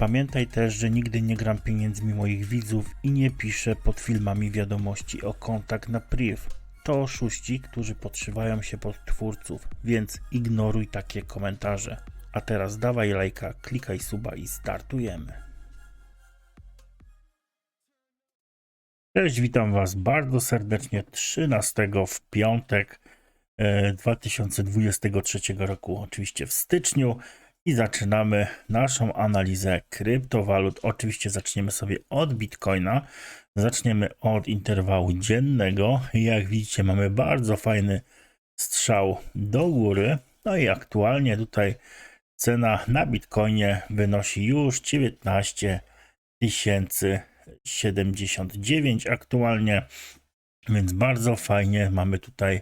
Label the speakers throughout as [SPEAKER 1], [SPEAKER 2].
[SPEAKER 1] Pamiętaj też, że nigdy nie gram pieniędzmi moich widzów i nie piszę pod filmami wiadomości o kontakt na priv. To oszuści, którzy podszywają się pod twórców, więc ignoruj takie komentarze. A teraz dawaj lajka, klikaj suba i startujemy. Cześć, witam Was bardzo serdecznie 13 w piątek e, 2023 roku, oczywiście w styczniu i zaczynamy naszą analizę kryptowalut. Oczywiście zaczniemy sobie od Bitcoina. Zaczniemy od interwału dziennego. Jak widzicie, mamy bardzo fajny strzał do góry. No i aktualnie tutaj cena na Bitcoinie wynosi już 19 079 aktualnie, więc bardzo fajnie mamy tutaj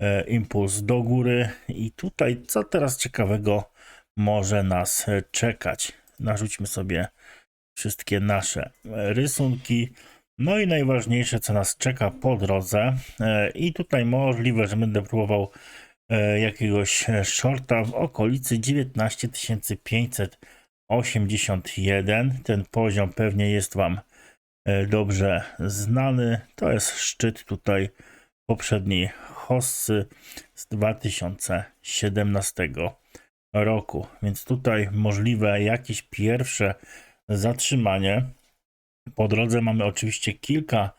[SPEAKER 1] e, impuls do góry. I tutaj co teraz ciekawego może nas e, czekać? Narzućmy sobie wszystkie nasze e, rysunki. No i najważniejsze, co nas czeka po drodze. E, I tutaj możliwe, że będę próbował jakiegoś shorta w okolicy 19 581. Ten poziom pewnie jest Wam dobrze znany. To jest szczyt tutaj poprzedniej hossy z 2017 roku. Więc tutaj możliwe jakieś pierwsze zatrzymanie. Po drodze mamy oczywiście kilka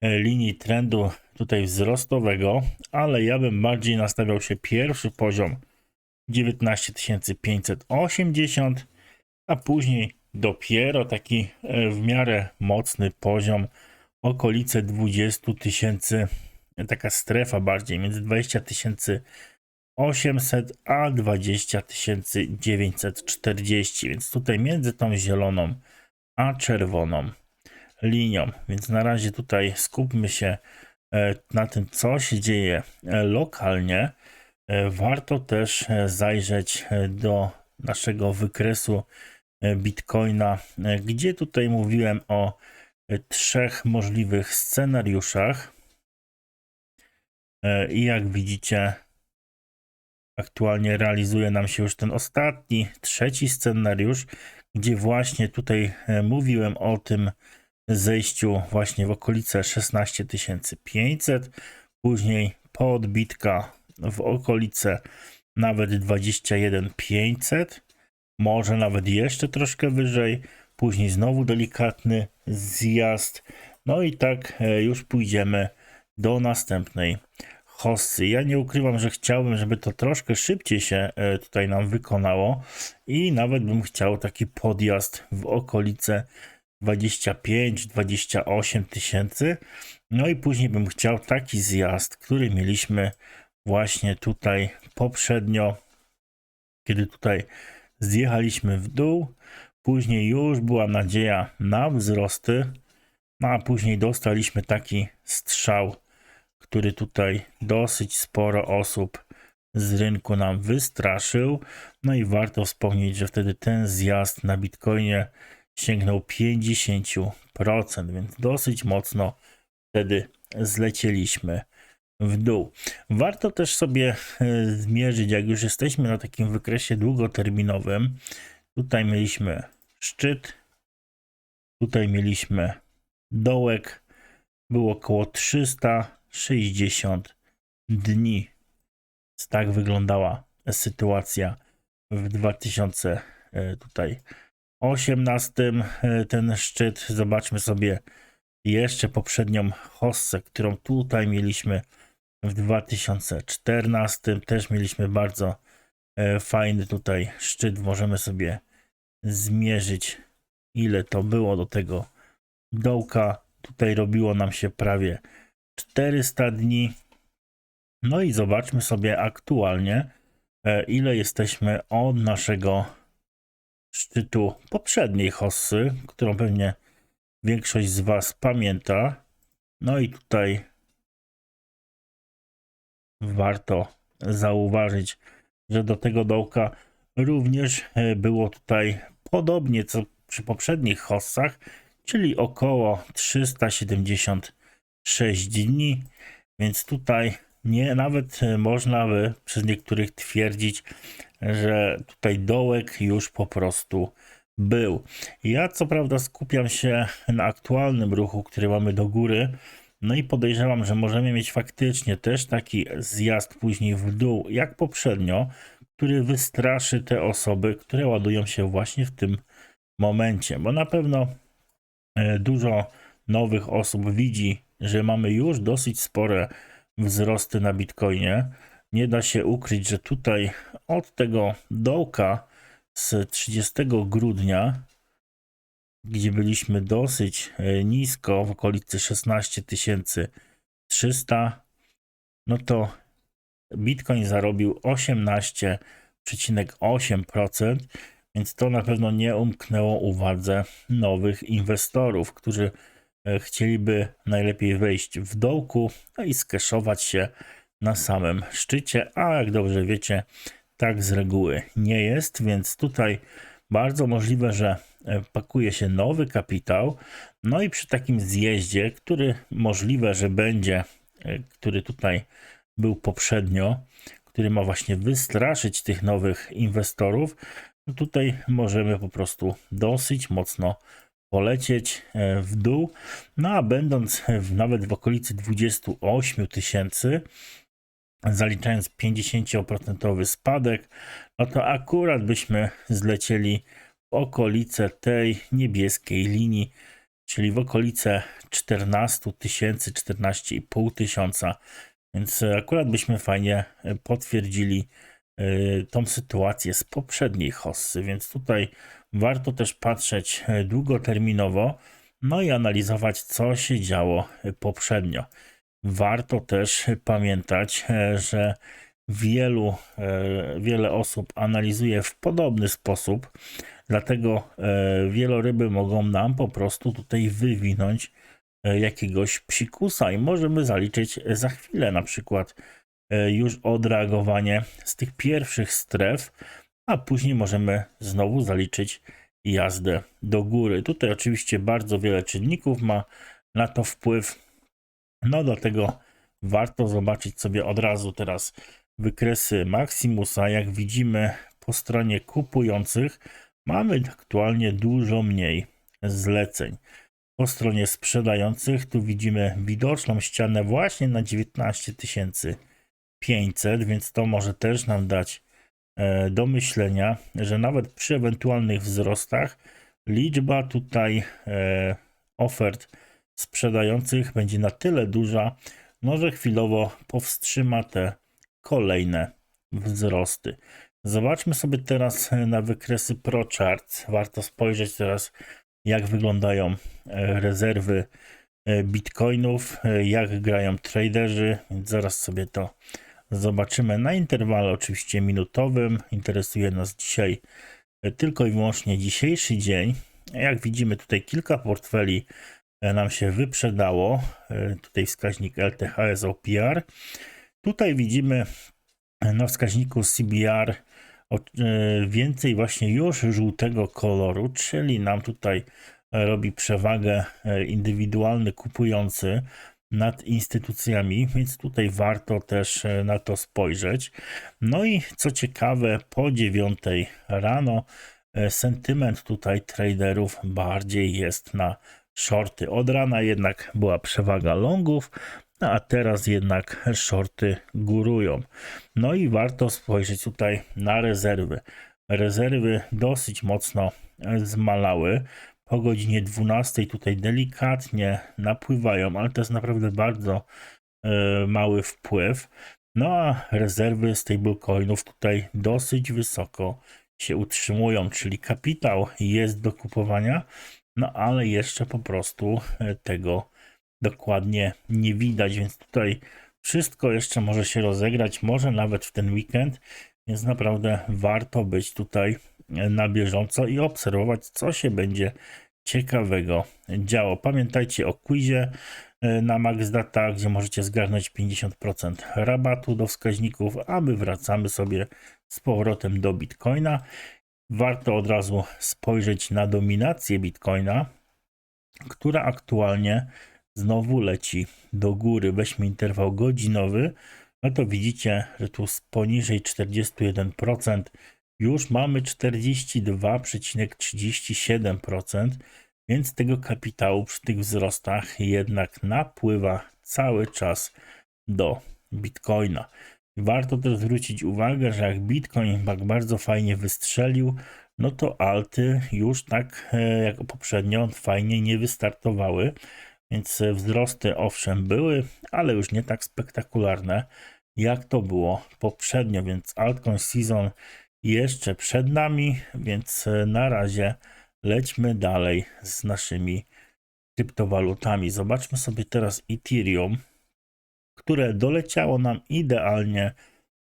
[SPEAKER 1] e, linii trendu tutaj wzrostowego, ale ja bym bardziej nastawiał się pierwszy poziom 19 580, a później dopiero taki e, w miarę mocny poziom okolice 20 tysięcy, taka strefa bardziej między 20 tysięcy 800 a 20 940, więc tutaj między tą zieloną a czerwoną linią. Więc na razie tutaj skupmy się e, na tym, co się dzieje e, lokalnie. E, Warto też zajrzeć do naszego wykresu Bitcoina, gdzie tutaj mówiłem o trzech możliwych scenariuszach. I jak widzicie, aktualnie realizuje nam się już ten ostatni, trzeci scenariusz, gdzie właśnie tutaj e, mówiłem o tym zejściu właśnie w okolice 16 500, później podbitka w okolice nawet 21 500, może nawet jeszcze troszkę wyżej, później znowu delikatny zjazd, no i tak e, już pójdziemy do następnej hossy. Ja nie ukrywam, że chciałbym, żeby to troszkę szybciej się e, tutaj nam wykonało i nawet bym chciał taki podjazd w okolice 25-28 tysięcy. No i później bym chciał taki zjazd, który mieliśmy właśnie tutaj poprzednio, kiedy tutaj zjechaliśmy w dół. Później już była nadzieja na wzrosty, no a później dostaliśmy taki strzał który tutaj dosyć sporo osób z rynku nam wystraszył. No i warto wspomnieć, że wtedy ten zjazd na Bitcoinie sięgnął 50%, więc dosyć mocno wtedy zlecieliśmy w dół. Warto też sobie e, zmierzyć, jak już jesteśmy na takim wykresie długoterminowym. Tutaj mieliśmy szczyt, tutaj mieliśmy dołek, było około 300 60 dni. Tak wyglądała sytuacja w 2000 e, tutaj 18 e, ten szczyt. Zobaczmy sobie jeszcze poprzednią hossę, którą tutaj mieliśmy w 2014. Też mieliśmy bardzo e, fajny tutaj szczyt. Możemy sobie zmierzyć, ile to było do tego dołka. Tutaj robiło nam się prawie 400 dni. No i zobaczmy sobie aktualnie, e, ile jesteśmy od naszego szczytu poprzedniej hossy, którą pewnie większość z Was pamięta. No i tutaj warto zauważyć, że do tego dołka również e, było tutaj podobnie co przy poprzednich hossach, czyli około 376 dni, więc tutaj nie nawet e, można by przez niektórych twierdzić, że tutaj dołek już po prostu był. Ja co prawda skupiam się na aktualnym ruchu, który mamy do góry, no i podejrzewam, że możemy mieć faktycznie też taki zjazd później w dół, jak poprzednio, który wystraszy te osoby, które ładują się właśnie w tym momencie, bo na pewno e, dużo nowych osób widzi, że mamy już dosyć spore wzrosty na Bitcoinie. Nie da się ukryć, że tutaj od tego dołka z 30 grudnia, gdzie byliśmy dosyć e, nisko, w okolicy 16 300, no to Bitcoin zarobił 18,8%, więc to na pewno nie umknęło uwadze nowych inwestorów, którzy chcieliby najlepiej wejść w dołku no i skeszować się na samym szczycie, a jak dobrze wiecie, tak z reguły nie jest, więc tutaj bardzo możliwe, że e, pakuje się nowy kapitał. No i przy takim zjeździe, który możliwe, że będzie, e, który tutaj był poprzednio, który ma właśnie wystraszyć tych nowych inwestorów, no tutaj możemy po prostu dosyć mocno polecieć e, w dół. No a będąc w, nawet w okolicy 28 tysięcy, zaliczając 50% spadek, no to akurat byśmy zlecieli w okolice tej niebieskiej linii, czyli w okolice 14 tysięcy, 14,5 tysiąca. Więc akurat byśmy fajnie potwierdzili y, tą sytuację z poprzedniej hossy, więc tutaj warto też patrzeć długoterminowo, no i analizować, co się działo poprzednio. Warto też pamiętać, e, że wielu, e, wiele osób analizuje w podobny sposób, dlatego e, wieloryby mogą nam po prostu tutaj wywinąć jakiegoś psikusa i możemy zaliczyć za chwilę na przykład już odreagowanie z tych pierwszych stref, a później możemy znowu zaliczyć jazdę do góry. Tutaj oczywiście bardzo wiele czynników ma na to wpływ. No dlatego warto zobaczyć sobie od razu teraz wykresy Maximusa. Jak widzimy po stronie kupujących mamy aktualnie dużo mniej zleceń. Po stronie sprzedających tu widzimy widoczną ścianę właśnie na 19 500, więc to może też nam dać do myślenia, że nawet przy ewentualnych wzrostach liczba tutaj e, ofert sprzedających będzie na tyle duża, no że chwilowo powstrzyma te kolejne wzrosty. Zobaczmy sobie teraz na wykresy ProChart. Warto spojrzeć teraz, jak wyglądają e, rezerwy e, bitcoinów, e, jak grają traderzy, zaraz sobie to zobaczymy na interwale oczywiście minutowym. Interesuje nas dzisiaj tylko i wyłącznie dzisiejszy dzień. Jak widzimy tutaj kilka portfeli nam się wyprzedało. E, tutaj wskaźnik LTHS OPR. Tutaj widzimy na wskaźniku CBR e, więcej właśnie już żółtego koloru, czyli nam tutaj robi przewagę e, indywidualny kupujący nad instytucjami, więc tutaj warto też na to spojrzeć. No i co ciekawe, po 9 rano sentyment tutaj traderów bardziej jest na shorty. Od rana jednak była przewaga longów, no a teraz jednak shorty górują. No i warto spojrzeć tutaj na rezerwy. Rezerwy dosyć mocno zmalały. Po godzinie 12 tutaj delikatnie napływają, ale to jest naprawdę bardzo e, mały wpływ. No a rezerwy stablecoinów tutaj dosyć wysoko się utrzymują, czyli kapitał jest do kupowania, no ale jeszcze po prostu e, tego dokładnie nie widać, więc tutaj wszystko jeszcze może się rozegrać, może nawet w ten weekend, więc naprawdę warto być tutaj na bieżąco i obserwować, co się będzie ciekawego działo. Pamiętajcie o quizie e, na MaxData, gdzie możecie zgarnąć 50% rabatu do wskaźników, a my wracamy sobie z powrotem do Bitcoina. Warto od razu spojrzeć na dominację Bitcoina, która aktualnie znowu leci do góry. Weźmy interwał godzinowy, no to widzicie, że tu z poniżej 41% już mamy 42,37%, więc tego kapitału przy tych wzrostach jednak napływa cały czas do Bitcoina. Warto też zwrócić uwagę, że jak Bitcoin tak bardzo fajnie wystrzelił, no to alty już tak e, jak poprzednio fajnie nie wystartowały. Więc wzrosty owszem były, ale już nie tak spektakularne jak to było poprzednio, więc altcoin season jeszcze przed nami, więc na razie lećmy dalej z naszymi kryptowalutami. Zobaczmy sobie teraz Ethereum, które doleciało nam idealnie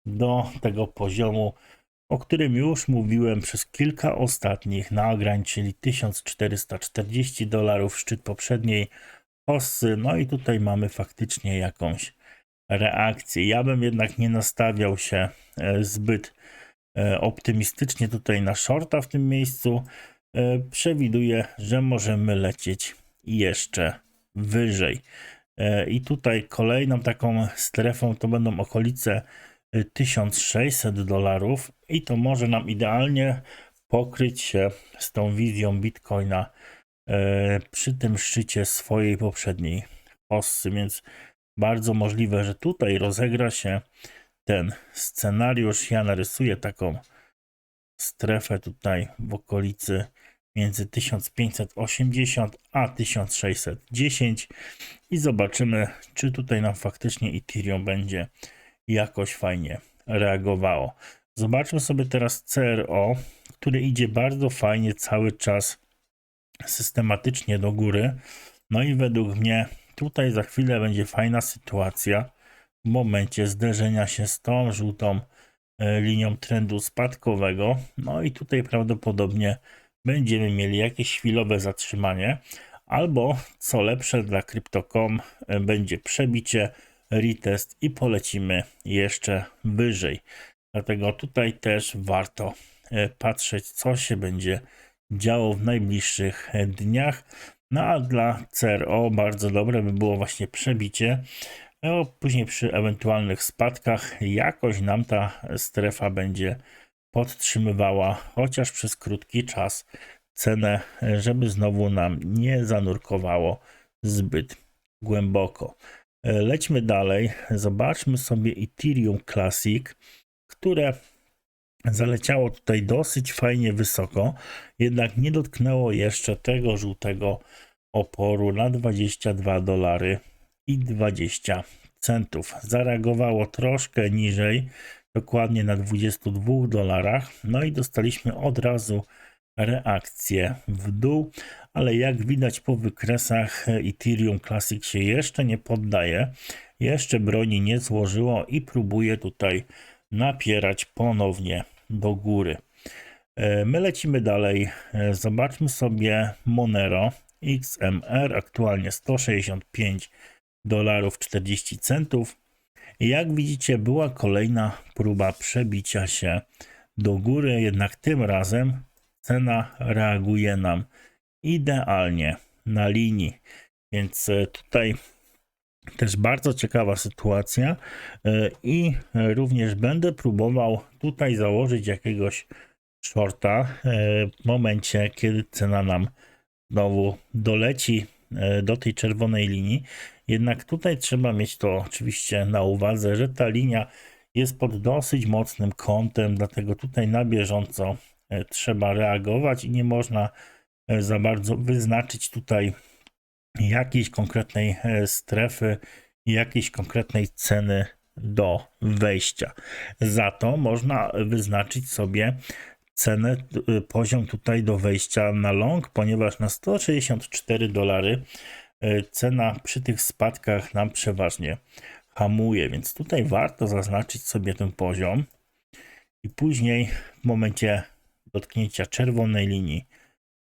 [SPEAKER 1] do tego poziomu, o którym już mówiłem przez kilka ostatnich nagrań, czyli 1440 dolarów, szczyt poprzedniej Hossy. No i tutaj mamy faktycznie jakąś reakcję. Ja bym jednak nie nastawiał się e, zbyt e, optymistycznie tutaj na shorta w tym miejscu. E, przewiduję, że możemy lecieć jeszcze wyżej. I tutaj kolejną taką strefą to będą okolice 1600 dolarów i to może nam idealnie pokryć się z tą wizją Bitcoina przy tym szczycie swojej poprzedniej hossy, więc bardzo możliwe, że tutaj rozegra się ten scenariusz. Ja narysuję taką strefę tutaj w okolicy między 1580 a 1610 i zobaczymy, czy tutaj nam faktycznie Ethereum będzie jakoś fajnie reagowało. Zobaczmy sobie teraz CRO, który idzie bardzo fajnie cały czas systematycznie do góry. No i według mnie tutaj za chwilę będzie fajna sytuacja w momencie zderzenia się z tą żółtą e, linią trendu spadkowego. No i tutaj prawdopodobnie będziemy mieli jakieś chwilowe zatrzymanie, albo co lepsze dla Crypto.com e, będzie przebicie, retest i polecimy jeszcze wyżej. Dlatego tutaj też warto e, patrzeć, co się będzie działo w najbliższych dniach. No a dla CRO bardzo dobre by było właśnie przebicie. No, później przy ewentualnych spadkach jakoś nam ta strefa będzie podtrzymywała chociaż przez krótki czas cenę, żeby znowu nam nie zanurkowało zbyt głęboko. Lećmy dalej, zobaczmy sobie Ethereum Classic, które Zaleciało tutaj dosyć fajnie wysoko, jednak nie dotknęło jeszcze tego żółtego oporu na 22 dolary i 20 centów. Zareagowało troszkę niżej, dokładnie na 22 dolarach, no i dostaliśmy od razu reakcję w dół, ale jak widać po wykresach Ethereum Classic się jeszcze nie poddaje, jeszcze broni nie złożyło i próbuje tutaj napierać ponownie do góry. E, my lecimy dalej. E, zobaczmy sobie Monero XMR, aktualnie 165 dolarów 40 centów. Jak widzicie, była kolejna próba przebicia się do góry, jednak tym razem cena reaguje nam idealnie na linii. Więc e, tutaj też bardzo ciekawa sytuacja e, i również będę próbował tutaj założyć jakiegoś shorta e, w momencie, kiedy cena nam znowu doleci e, do tej czerwonej linii. Jednak tutaj trzeba mieć to oczywiście na uwadze, że ta linia jest pod dosyć mocnym kątem, dlatego tutaj na bieżąco trzeba reagować i nie można za bardzo wyznaczyć tutaj jakiejś konkretnej e, strefy, jakiejś konkretnej ceny do wejścia. Za to można wyznaczyć sobie cenę, y, poziom tutaj do wejścia na long, ponieważ na 164 dolary y, cena przy tych spadkach nam przeważnie hamuje, więc tutaj warto zaznaczyć sobie ten poziom i później w momencie dotknięcia czerwonej linii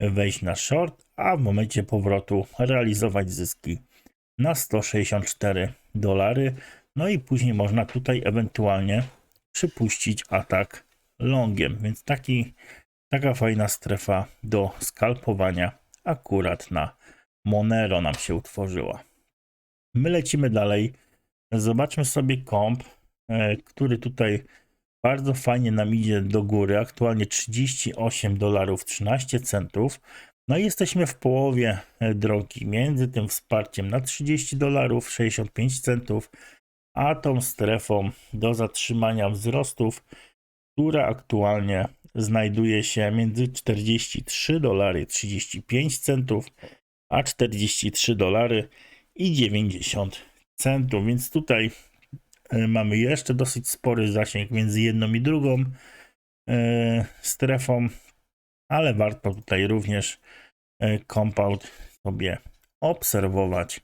[SPEAKER 1] wejść na short, a w momencie powrotu realizować zyski na 164 dolary. No i później można tutaj ewentualnie przypuścić atak longiem, więc taki, taka fajna strefa do skalpowania akurat na Monero nam się utworzyła. My lecimy dalej. Zobaczmy sobie komp, e, który tutaj bardzo fajnie nam idzie do góry. Aktualnie 38 dolarów 13 centów. No i jesteśmy w połowie e, drogi między tym wsparciem na 30 dolarów 65 centów, a tą strefą do zatrzymania wzrostów, która aktualnie znajduje się między 43 dolary 35 centów, a 43 dolary i 90 centów, więc tutaj mamy jeszcze dosyć spory zasięg między jedną i drugą e, strefą, ale warto tutaj również e, compound sobie obserwować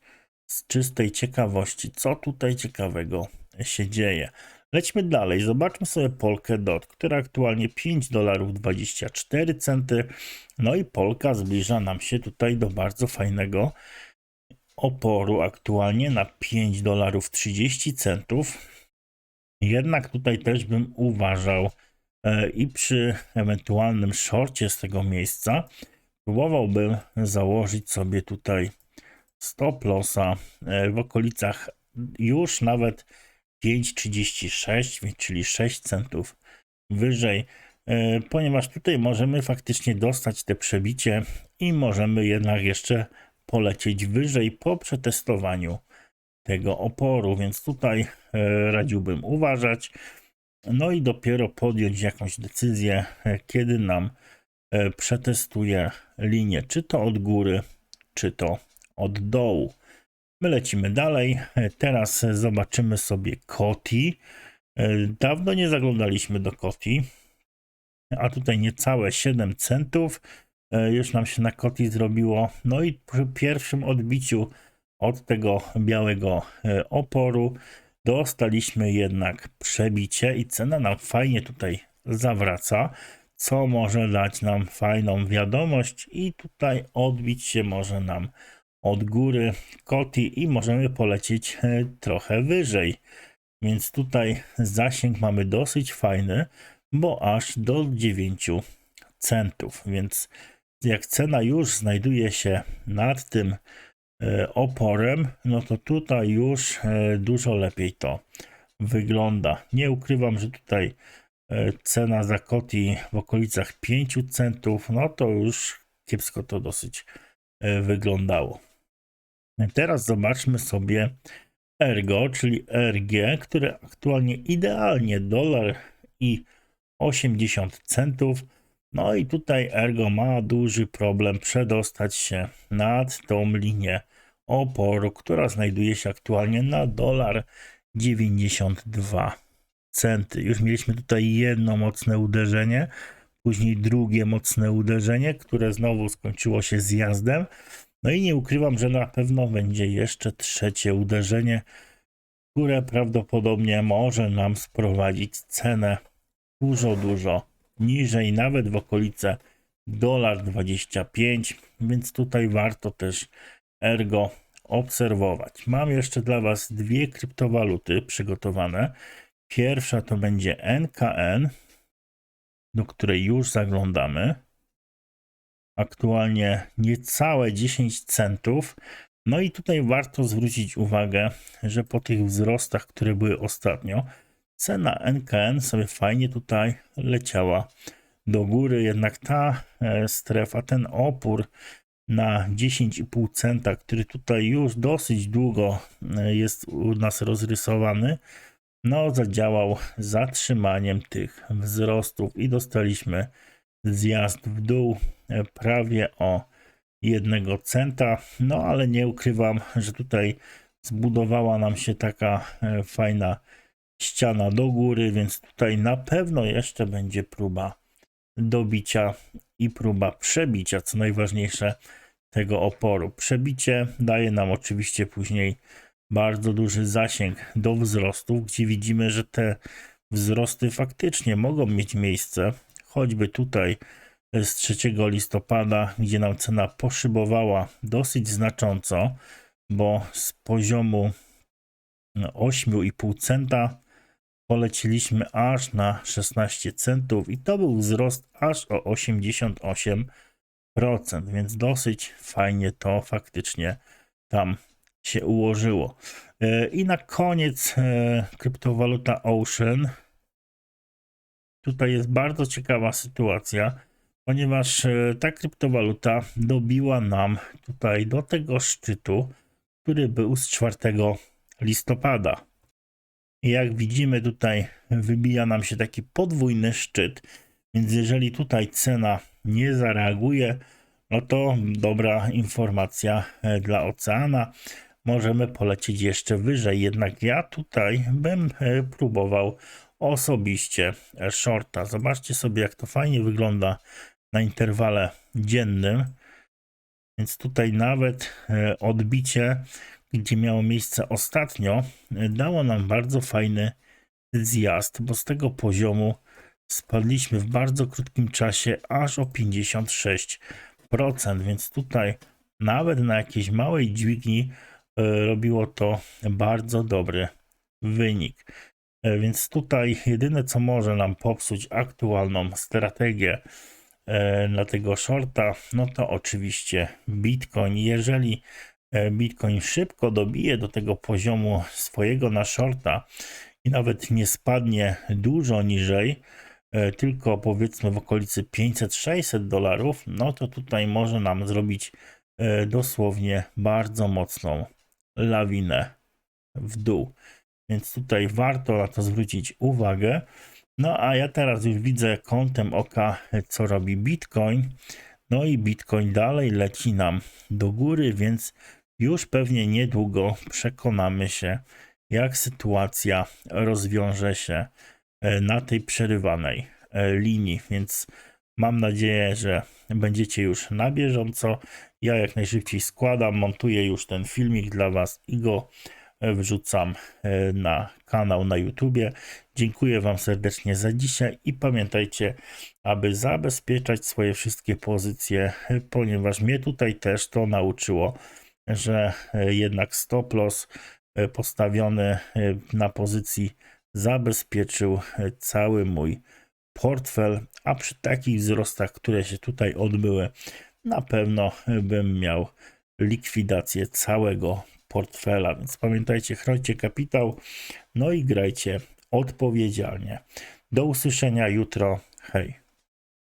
[SPEAKER 1] z czystej ciekawości, co tutaj ciekawego się dzieje. Lećmy dalej, zobaczmy sobie Polkę DOT, która aktualnie 5 dolarów 24 centy. No i Polka zbliża nam się tutaj do bardzo fajnego oporu aktualnie na 5 dolarów 30 centów. Jednak tutaj też bym uważał e, i przy ewentualnym shorcie z tego miejsca próbowałbym założyć sobie tutaj stop lossa e, w okolicach już nawet 5,36, czyli 6 centów wyżej, e, ponieważ tutaj możemy faktycznie dostać te przebicie i możemy jednak jeszcze polecieć wyżej po przetestowaniu tego oporu, więc tutaj e, radziłbym uważać. No i dopiero podjąć jakąś decyzję, e, kiedy nam przetestuje linię, czy to od góry, czy to od dołu. My lecimy dalej. Teraz zobaczymy sobie Koti. Dawno nie zaglądaliśmy do Koti, a tutaj niecałe 7 centów. Już nam się na Koti zrobiło. No i przy pierwszym odbiciu od tego białego oporu dostaliśmy jednak przebicie i cena nam fajnie tutaj zawraca, co może dać nam fajną wiadomość i tutaj odbić się może nam od góry Koti i możemy polecieć e, trochę wyżej. Więc tutaj zasięg mamy dosyć fajny, bo aż do 9 centów. Więc jak cena już znajduje się nad tym e, oporem, no to tutaj już e, dużo lepiej to wygląda. Nie ukrywam, że tutaj cena za Koti w okolicach 5 centów, no to już kiepsko to dosyć wyglądało. Teraz zobaczmy sobie Ergo, czyli RG, które aktualnie idealnie dolar i 80 centów. No i tutaj Ergo ma duży problem przedostać się nad tą linię oporu, która znajduje się aktualnie na dolar 92 centy. Już mieliśmy tutaj jedno mocne uderzenie, później drugie mocne uderzenie, które znowu skończyło się zjazdem. No i nie ukrywam, że na pewno będzie jeszcze trzecie uderzenie, które prawdopodobnie może nam sprowadzić cenę dużo, dużo niżej, nawet w okolice dolar 25, więc tutaj warto też ergo obserwować. Mam jeszcze dla Was dwie kryptowaluty przygotowane. Pierwsza to będzie NKN, do której już zaglądamy aktualnie niecałe 10 centów. No i tutaj warto zwrócić uwagę, że po tych wzrostach, które były ostatnio, cena NKN sobie fajnie tutaj leciała do góry, jednak ta e, strefa, ten opór na 10,5 centa, który tutaj już dosyć długo e, jest u nas rozrysowany, no zadziałał zatrzymaniem tych wzrostów i dostaliśmy zjazd w dół e, prawie o jednego centa. No ale nie ukrywam, że tutaj zbudowała nam się taka fajna ściana do góry, więc tutaj na pewno jeszcze będzie próba dobicia i próba przebicia, co najważniejsze, tego oporu. Przebicie daje nam oczywiście później bardzo duży zasięg do wzrostów, gdzie widzimy, że te wzrosty faktycznie mogą mieć miejsce, choćby tutaj z 3 listopada, gdzie nam cena poszybowała dosyć znacząco, bo z poziomu 8,5 centa poleciliśmy aż na 16 centów i to był wzrost aż o 88%, więc dosyć fajnie to faktycznie tam się ułożyło. E, I na koniec e, kryptowaluta Ocean. Tutaj jest bardzo ciekawa sytuacja, ponieważ e, ta kryptowaluta dobiła nam tutaj do tego szczytu, który był z 4 listopada. Jak widzimy tutaj wybija nam się taki podwójny szczyt, więc jeżeli tutaj cena nie zareaguje, no to dobra informacja dla oceana możemy polecieć jeszcze wyżej. Jednak ja tutaj bym e, próbował osobiście shorta. Zobaczcie sobie, jak to fajnie wygląda na interwale dziennym. Więc tutaj nawet e, odbicie, gdzie miało miejsce ostatnio, dało nam bardzo fajny zjazd, bo z tego poziomu spadliśmy w bardzo krótkim czasie aż o 56%, więc tutaj nawet na jakiejś małej dźwigni E, robiło to bardzo dobry wynik. E, więc tutaj jedyne co może nam popsuć aktualną strategię e, na tego shorta, no to oczywiście Bitcoin. Jeżeli Bitcoin szybko dobije do tego poziomu swojego na shorta i nawet nie spadnie dużo niżej, tylko powiedzmy w okolicy 500-600 dolarów, no to tutaj może nam zrobić dosłownie bardzo mocną lawinę w dół. Więc tutaj warto na to zwrócić uwagę. No a ja teraz już widzę kątem oka, co robi Bitcoin. No i Bitcoin dalej leci nam do góry, więc już pewnie niedługo przekonamy się, jak sytuacja rozwiąże się e, na tej przerywanej e, linii. Więc mam nadzieję, że będziecie już na bieżąco. Ja jak najszybciej składam, montuję już ten filmik dla Was i go e, wrzucam na kanał na YouTubie. Dziękuję Wam serdecznie za dzisiaj i pamiętajcie, aby zabezpieczać swoje wszystkie pozycje, ponieważ mnie tutaj też to nauczyło, że jednak stop loss postawiony na pozycji zabezpieczył cały mój portfel, a przy takich wzrostach, które się tutaj odbyły, na pewno bym miał likwidację całego portfela. Więc pamiętajcie, chroncie kapitał, no i grajcie odpowiedzialnie. Do usłyszenia jutro. Hej.